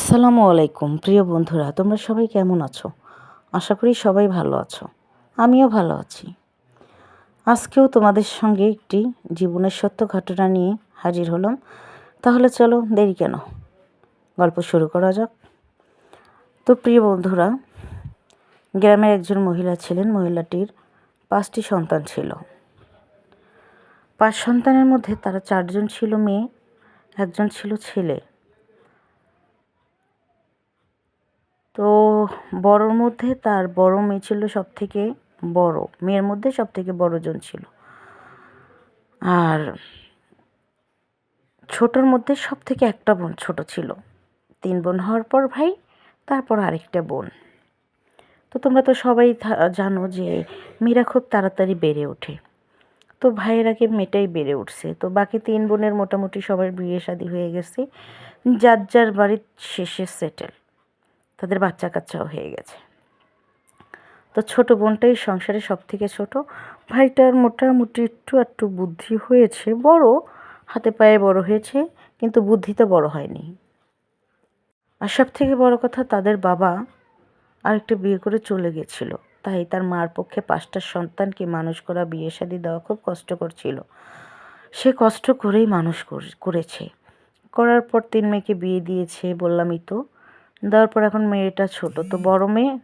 আসসালামু আলাইকুম, প্রিয় বন্ধুরা, তোমরা সবাই কেমন আছো? আশা করি সবাই ভালো আছো। আমিও ভালো আছি। আজকেও তোমাদের সঙ্গে একটি জীবনের সত্য ঘটনা নিয়ে হাজির হলাম। তাহলে চলো, দেরি কেন? গল্প শুরু করা যাক। তো প্রিয় বন্ধুরা, গ্রামের একজন মহিলা ছিলেন। মহিলাটির পাঁচটি সন্তান ছিল। পাঁচ সন্তানের মধ্যে তারা চারজন ছিল, মেয়ে, একজন ছিল ছেলে। তো বড়োর মধ্যে তার বড় মেয়ে ছিল সব থেকে বড়, মেয়ের মধ্যে সব থেকে বড়জন ছিল। আর ছোটোর মধ্যে সব থেকে একটা বোন ছোট ছিল। তিন বোন হওয়ার পর ভাই, তারপর আরেকটা বোন। তো তোমরা তো সবাই জানো যে মেয়েরা খুব তাড়াতাড়ি বেড়ে ওঠে। তো ভাইয়ের আগে মেয়েটাই বেড়ে উঠছে। তো বাকি তিন বোনের মোটামুটি সবার বিয়ে শাদী হয়ে গেছে। যার যার বাড়ির শেষে সেটেল তাদের বাচ্চা কাচ্চাও হয়ে গেছে। তো ছোট বোনটাই সংসারে সব থেকে ছোট। ভাইটার মোটামুটি একটু একটু বুদ্ধি হয়েছে, বড়, হাতে পায়ে বড় হয়েছে, কিন্তু বুদ্ধি তো বড় হয়নি। আর সব থেকে বড় কথা, তাদের বাবা আরেকটা বিয়ে করে চলে গেছিল। তাই তার মার পক্ষে পাঁচটা সন্তানকে মানুষ করা, বিয়ে শাদি দেওয়া খুব কষ্টকর ছিল সে কষ্ট করেই মানুষ করেছে। করার পর তিন মেয়েকে বিয়ে দিয়েছে, বললামই তো। দেওয়ার পর এখন মেয়েটা ছোট, তো বড় মেয়ে?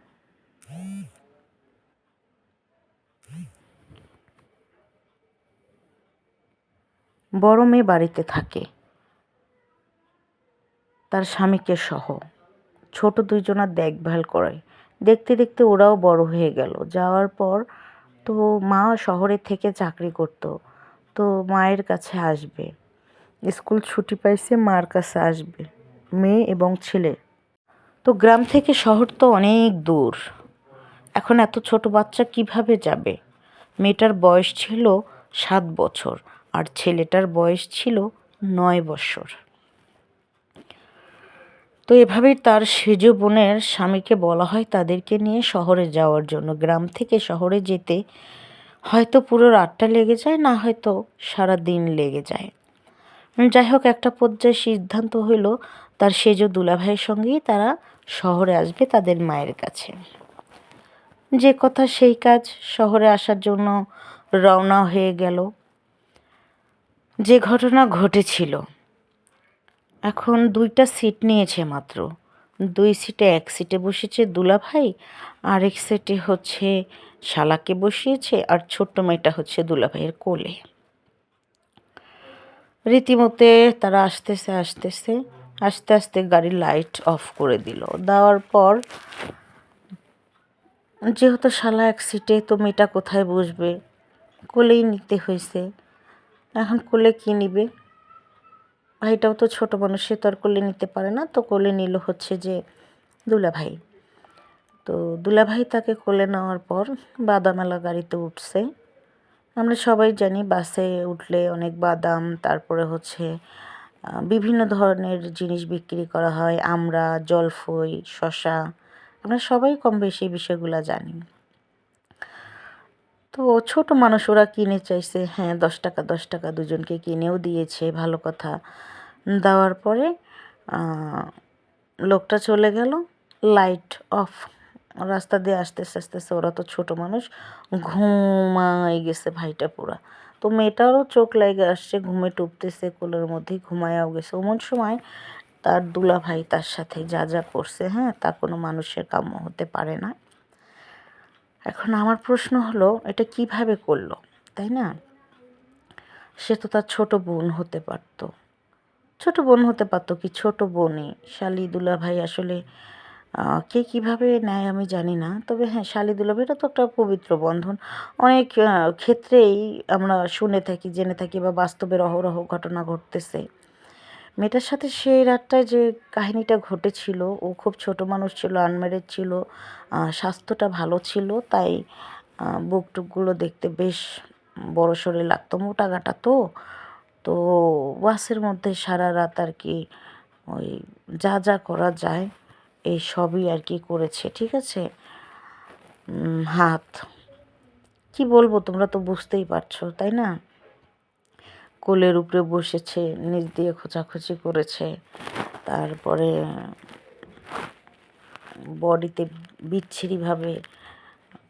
বড় মেয়ে বাড়িতে থাকে। তার স্বামীকে সহ। ছোট দুইজনার দেখভাল করে। দেখতে দেখতে ওরাও বড় হয়ে গেল। যাওয়ার পর তো মা শহরে থেকে চাকরি করত, তো মায়ের কাছে আসবে। স্কুল ছুটি পাইছে, মার কাছে আসবে। মেয়ে এবং ছেলে। তো গ্রাম থেকে শহর তো অনেক দূর। এখন এত ছোট বাচ্চা কীভাবে যাবে? মেয়েটার বয়স ছিল সাত বছর আর ছেলেটার বয়স ছিল নয় বছর। তো এভাবেই তার সেজ বোনের স্বামীকে বলা হয় তাদেরকে নিয়ে শহরে যাওয়ার জন্য। গ্রাম থেকে শহরে যেতে হয়তো পুরো রাতটা লেগে যায়, না হয়তো সারা দিন লেগে যায়। যাই হোক, একটা পর্যায়ে সিদ্ধান্ত হইল তার সেজ দুলাভাইয়ের সঙ্গেই তারা শহরে আসবে তাদের মায়ের কাছে। যে কথা সেই কাজ শহরে আসার জন্য রওনা হয়ে গেল। যে ঘটনা ঘটেছিল, এখন দুইটা সিট নিয়েছে মাত্র। দুই সিটে এক সিটে বসেছে দুলাভাই এক সিটে হচ্ছে শালাকে বসিয়েছে আর ছোট্ট মেয়েটা হচ্ছে দুলাভাইয়ের কোলে। রীতিমতে তারা আসতেছে আসতেছে। আস্তে আস্তে গাড়ির লাইট অফ করে দিল। দেওয়ার পর যেহেতু শালা এক সিটে তো মেয়েটা কোথায় বসবে? কোলেই নিতে হয়েছে। এখন কোলে কী নিবে? ভাইটাও তো ছোট মানুষ, সে তো আর কোলে নিতে পারে না। তো কোলে নিল হচ্ছে যে দুলাভাই। তো দুলাভাই তাকে কোলে নেওয়ার পর বাদামালা গাড়িতে উঠছে। আমরা সবাই জানি বাসে উঠলে অনেক বাদাম, তারপরে হচ্ছে বিভিন্ন ধরনের জিনিস বিক্রি করা হয়, আমরা, জলফই শশা আমরা সবাই কম বেশি বিষয়গুলো জানি। তো ছোট মানুষ ওরা কিনে চাইছে হ্যাঁ দশ টাকা দশ টাকা দুজনকে কিনেও দিয়েছে, ভালো কথা। দেওয়ার পরে লোকটা চলে গেল লাইট অফ রাস্তা দিয়ে আসতে আসতেছে আসতেছে, ওরা তো ছোট মানুষ ঘুমাই গেছে ভাইটা পুরা। তো মেয়েটারও চোখ লেগে আসছে, ঘুমে টুপতেছে, কোলের মধ্যেই ঘুমায়াও গেছে। ওমন সময় তার দুলা ভাই তার সাথে যা যা করছে হ্যাঁ তা কোনো মানুষের কাম্য হতে পারে না। এখন আমার প্রশ্ন হলো, এটা কীভাবে করল, তাই না? সে তো তার ছোট বোন হতে পারতো। ছোট বোন হতে পারতো কি ছোট বোনই? শালি দুলা ভাই আসলে কে কীভাবে নেয় আমি জানি না। তবে হ্যাঁ শালি দুলাভাই, এটা তো একটা পবিত্র বন্ধন। অনেক ক্ষেত্রেই আমরা শুনে থাকি, জেনে থাকি বা বাস্তবের অহরহ ঘটনা ঘটতেছে। মেয়েটার সাথে সেই রাতটায় যে কাহিনিটা ঘটেছিল, ও খুব ছোট মানুষ ছিল, আনম্যারেড ছিল স্বাস্থ্যটা ভালো ছিল, তাই বুক টুকগুলো দেখতে বেশ বড় সড়ে লাগতো, মোটা গাটা তো। তো বাসের মধ্যে সারা রাত আর কি ওই যা যা করা যায়। এই সবই আর কি করেছে, ঠিক আছে? হাত। কি বলব, তোমরা তো বুঝতেই পারছ, তাই না? কোলের উপরে বসেছে, নিচ দিয়ে খোঁচাখুচি করেছে, তারপরে বডিতে বিচ্ছিরিভাবে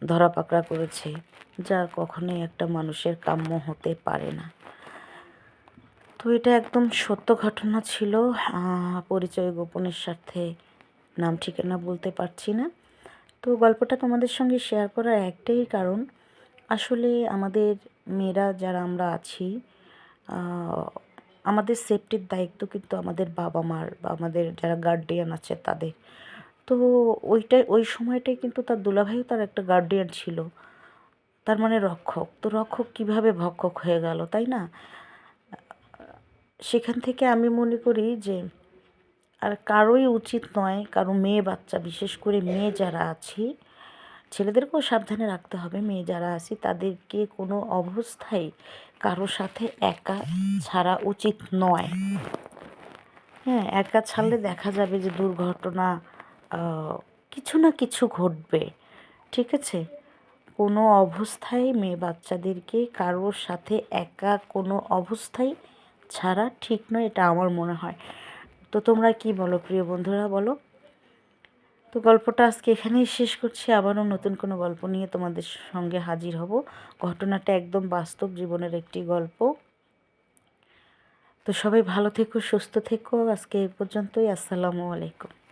ধরাপাকড়া করেছে। যা কখনোই একটা মানুষের কাম্য হতে পারে না। তো এটা একদম সত্য ঘটনা ছিল পরিচয় গোপনের স্বার্থে নাম ঠিকানা বলতে পারছি না। তো গল্পটা তোমাদের সঙ্গে শেয়ার করার একটাই কারণ, আসলে আমাদের মেয়েরা যারা আমরা আছি আমাদের সেফটির দায়িত্ব কিন্তু আমাদের বাবা মার বা আমাদের যারা গার্ডিয়ান আছে তাদের। তো ওইটাই, ওই সময়টাই কিন্তু তার দুলাভাইও তার একটা গার্ডিয়ান ছিল। তার মানে রক্ষক। তো রক্ষক কীভাবে ভক্ষক হয়ে গেল, তাই না? সেখান থেকে আমি মনে করি যে আর কারোই উচিত নয়, কারও মেয়ে, বাচ্চা, বিশেষ করে মেয়ে যারা আছি, ছেলেদেরকেও সাবধানে রাখতে হবে। মেয়ে যারা আছি, তাদেরকে কোনো অবস্থায় কারও সাথে একা ছাড়া উচিত নয়। হ্যাঁ একা ছাড়লে দেখা যাবে যে দুর্ঘটনা কিছু না কিছু ঘটবে, ঠিক আছে? কোনো অবস্থায় মেয়ে বাচ্চাদেরকে কারোর সাথে একা কোনো অবস্থায় ছাড়া ঠিক নয়, এটা আমার মনে হয়। তো তোমরা কি বলো, প্রিয় বন্ধুরা বলো? তো গল্পটা আজকে এখানেই শেষ করছি। আবারও নতুন কোনো গল্প নিয়ে তোমাদের সঙ্গে হাজির হব। ঘটনাটা একদম বাস্তব জীবনের একটি গল্প। তো সবাই ভালো থেকো, সুস্থ থেকো। আজকে এই পর্যন্তই। আসসালামু আলাইকুম।